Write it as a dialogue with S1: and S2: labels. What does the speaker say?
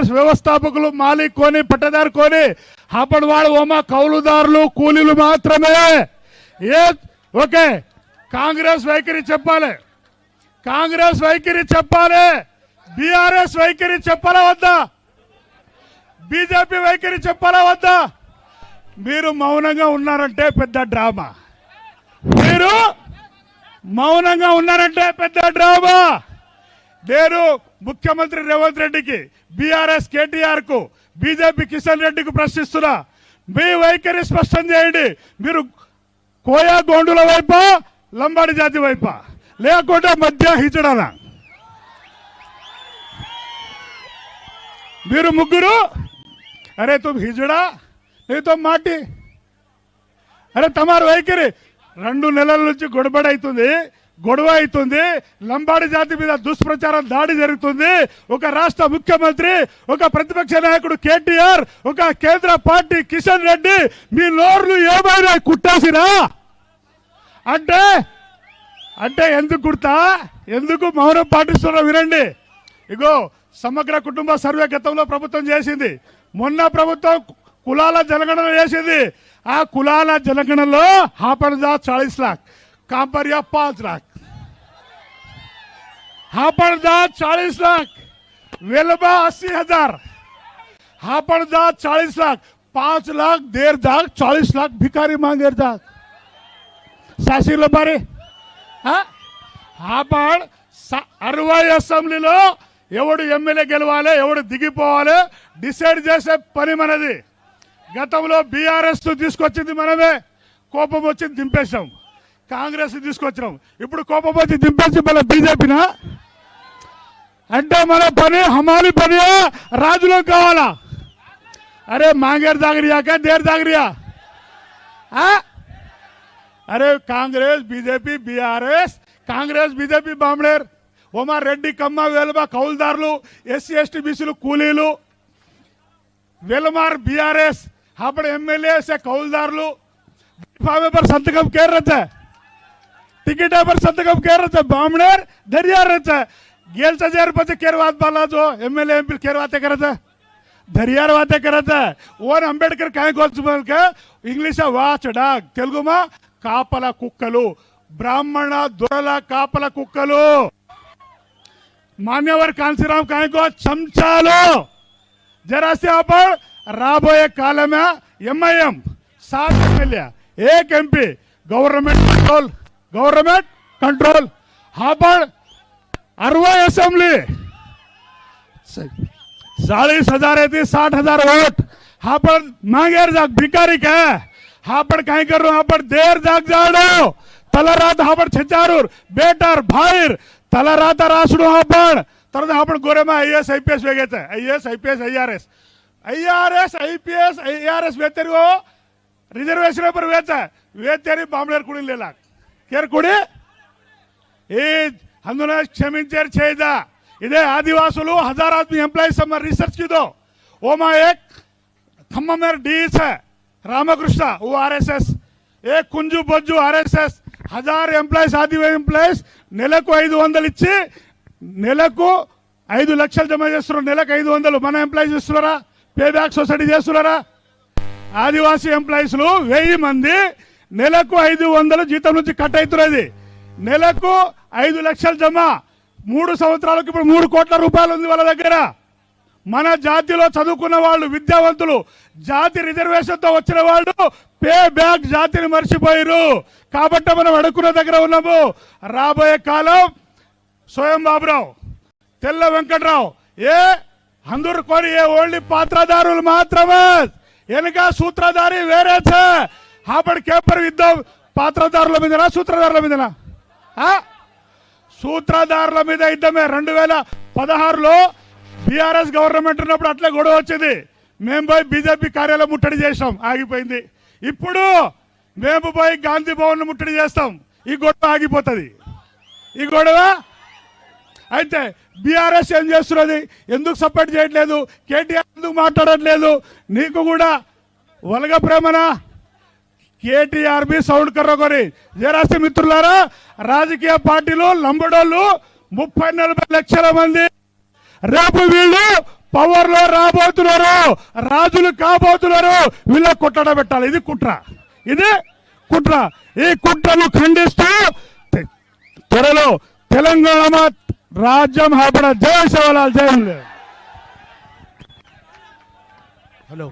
S1: వ్యవస్థాపకులు మాలిక్ కొని పట్టదారు కొని అప్పటి ఓమా కౌలుదారులు కూలీలు మాత్రమే. ఏ ఓకే కాంగ్రెస్ వైఖరి చెప్పాలి. కాంగ్రెస్ వైఖరి చెప్పాలి. బీఆర్ఎస్ వైఖరి చెప్పాలా వద్దా? బీజేపీ వైఖరి చెప్పాలా వద్దా? మీరు మౌనంగా ఉన్నారంటే పెద్ద డ్రామా. మీరు మౌనంగా ఉన్నారంటే పెద్ద డ్రామా. నేను ముఖ్యమంత్రి రేవంత్ రెడ్డికి బీఆర్ఎస్ కేటీఆర్కు బీజేపీ కిషన్ రెడ్డికి ప్రశ్నిస్తున్నా. మీ వైఖరి స్పష్టం చేయండి. మీరు కోయా గోండుల వైపా లంబాడి జాతి వైపా? లేకుంటే మధ్య హిజడానా? మీరు ముగ్గురు? అరే తుమ్ హిజడా? నీతో మాటి? అరే తమారు వైఖరి రెండు నెలల నుంచి గొడబడి అవుతుంది గొడవ అవుతుంది. లంబాడి జాతి మీద దుష్ప్రచారం దాడి జరుగుతుంది. ఒక రాష్ట్ర ముఖ్యమంత్రి ఒక ప్రతిపక్ష నాయకుడు కేటీఆర్ ఒక కేంద్ర పార్టీ కిషన్ రెడ్డి మీ నోర్లు ఏమైనా కుట్టాసిరా? అంటే అంటే ఎందుకు కుడతా? ఎందుకు మౌనం పాటిస్తున్నా వినండి. ఇగో సమగ్ర కుటుంబ సర్వే గతంలో ప్రభుత్వం చేసింది. మొన్న ప్రభుత్వం కులాల జనగణన చేసింది. ఆ కులాల జనగణనలో హాపడదా చాలీస్ లాక్. కాంపరియా పాంచ్ లాక్ हापड़दा चालीस लाख वेलबा अस्सी हजार हापड़दा चालीस लाख पांच लाख देर दाग चालीस लाख भिकारी मांगेर दाग శాసీల మరి హాపాడ్ అరవై అసెంబ్లీలో ఎవడు ఎమ్మెల్యే గెలవాలి ఎవడు దిగిపోవాలి డిసైడ్ చేసే పని మనది గతంలో బీఆర్ఎస్ తీసుకొచ్చింది మనమే కోపం వచ్చి దింపేశాం కాంగ్రెస్ తీసుకొచ్చినాం. ఇప్పుడు కోపపోతే దింపేసి మళ్ళీ బీజేపీనా? అంటే మన పని హమాలి పని రాజులో కావాలా? అరే మాంగేరు దాగరియాక దేర్ దాగరియా అరే Congress BJP BRS Congress BJP బాంబేర్ ఉమార్ రెడ్డి కమ్మ వెలుమ కౌలుదారులు ఎస్సీ ఎస్టీ బీసీలు కూలీలు వెలుమార్ బీఆర్ఎస్ అప్పుడు ఎమ్మెల్యేస్ కౌలుదారులు సంతకం కేర్ तिकिटावर संतकम केरच बामणेर दर्यारच गेलचा जे रुपयाचं केरवाद बाला जो एम एल एम पी केरवाते करायचं धरियार वाते करायचं वन आंबेडकर काय गोल का? इंग्लिश वाच डाग। तेलुगुमा కాపల కుక్కలు బ్రాహ్మణ దొరల కాపల కుక్కలు మాన్యవర్ కాంశీరామ్ కాయకో చంచాలు జరాసే అప్పుడు రాబోయే కాలమే ఎంఐఎం సాత్ ఎమ్మెల్యే ఏక్ ఎంపీ गव्हर्नमेंट कंट्रोल. हा पण अरवाई असेंब्ली. चाळीस हजार आहे साठ हजार वोट. हा पण मागेर जाग भिकारी काय? हा पण काय करू? आपण देर जाग जाडो तलरात हा पण छचारूर बेटर बाहेर तलरात रासडू हा पण. तर हा पण गोरेमा I S I P S वेगळेच आहे. I S I P S I R S. I R S I P S I R S वेतेरी reservation वेच आहे. वेतेरी बांबळेर कुणी लिहिला కేరకుడి ಈ అందున క్షమించారు చేయదా. ఇదే ఆదివాసులు హజార్ ఆద్మీ ఎంప్లాయీస్ రీసెర్చ్ ఇదో. ఓమా ఏక్ ఖమ్మ డిఎస్ రామకృష్ణ ఓ ఆర్ఎస్ఎస్. ఏ కుంజు బొజ్జు ఆర్ఎస్ఎస్. హజార్ ఎంప్లాయీస్ ఆదివా ఎంప్లాయీస్ నెలకు ఐదు వందలు ఇచ్చి నెలకు ఐదు లక్షలు జమ చేస్తున్నారు. నెలకు ఐదు వందలు మన ఎంప్లాయీస్ ఇస్తున్నారా పే బ్యాక్ సొసైటీ చేస్తున్నారా? ఆదివాసీ ఎంప్లాయీస్లు వెయ్యి మంది నెలకు ఐదు వందలు జీతం నుంచి కట్ అవుతున్నది నెలకు ఐదు లక్షలు జమ. మూడు సంవత్సరాలకు ఇప్పుడు మూడు కోట్ల రూపాయలు ఉంది వాళ్ళ దగ్గర. మన జాతిలో చదువుకున్న వాళ్ళు విద్యావంతులు జాతి రిజర్వేషన్తో వచ్చిన వాళ్ళు పే బ్యాక్ జాతిని మర్చిపోయారు కాబట్టి మనం అడుక్కున్న దగ్గర ఉన్నాము. రాబోయే కాలం స్వయం బాబురావు తెల్ల వెంకట్రావు ఏ అందరు కొని ఏ ఓన్లీ పాత్రదారులు మాత్రమే. వెనుక సూత్రధారి వేరే ఛే అప్పటి కేపర్ యుద్ధం పాత్రదారుల మీదనా సూత్రధారుల మీదనా? సూత్రధారుల మీద యుద్ధమే. రెండు వేల పదహారులో బీఆర్ఎస్ గవర్నమెంట్ ఉన్నప్పుడు అట్లే గొడవ వచ్చింది. మేము పోయి బీజేపీ కార్యాలయం ముట్టడి చేసాం ఆగిపోయింది. ఇప్పుడు మేము పోయి గాంధీ భవన్ ముట్టడి చేస్తాం. ఈ గొడవ ఆగిపోతుంది. ఈ గొడవ? అయితే బీఆర్ఎస్ ఏం చేస్తున్నది? ఎందుకు సపోర్ట్ చేయట్లేదు? కేటీఆర్ ఎందుకు మాట్లాడట్లేదు? నీకు కూడా వలగ ప్రేమనా? కేటీఆర్ బి సౌండ్ కర్రొకరి జరాసి మిత్రులారా రాజకీయ పార్టీలు లంబడోళ్ళు ముప్పై నలభై లక్షల మంది. రేపు వీళ్ళు పవర్లో రాబోతున్నారు. రాజులు కాబోతున్నారు. వీళ్ళ కుట్రడ పెట్టాలి. ఇది కుట్ర. ఇది కుట్ర. ఈ కుట్రను ఖండిస్తూ త్వరలో తెలంగాణ రాజ్యం హాపడ. జయ శివలాల్ జయ హలో.